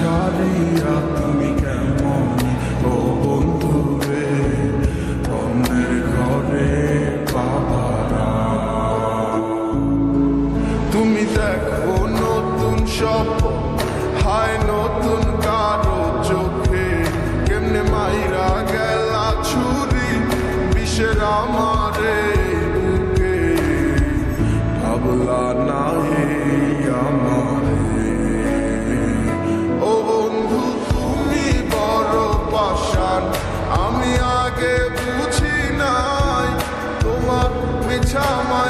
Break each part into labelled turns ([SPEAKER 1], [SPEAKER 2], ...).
[SPEAKER 1] সারেইয়া তুমি কেমন? ও ঘরে বাবারা। তুমি দেখো নতুন সব Come on.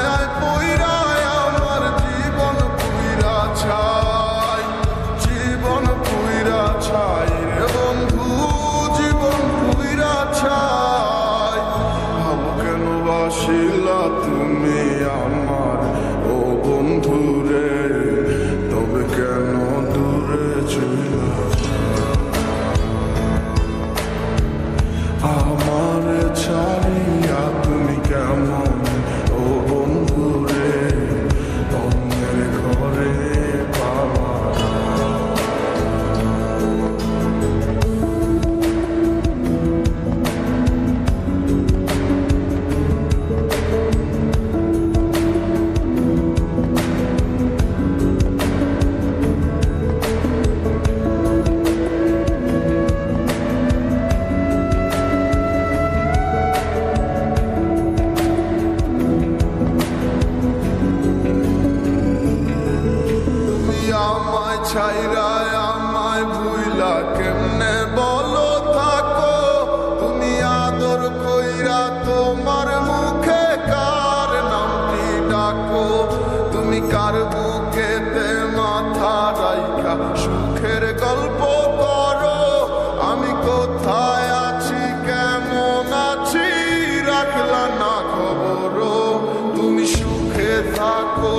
[SPEAKER 1] তুমি কার বুকেতে মাথা রাইখা? সুখের গল্প করো, আমি কোথায় আছি, কেমন আছি, রাখলা না খবর তুমি সুখে থাকো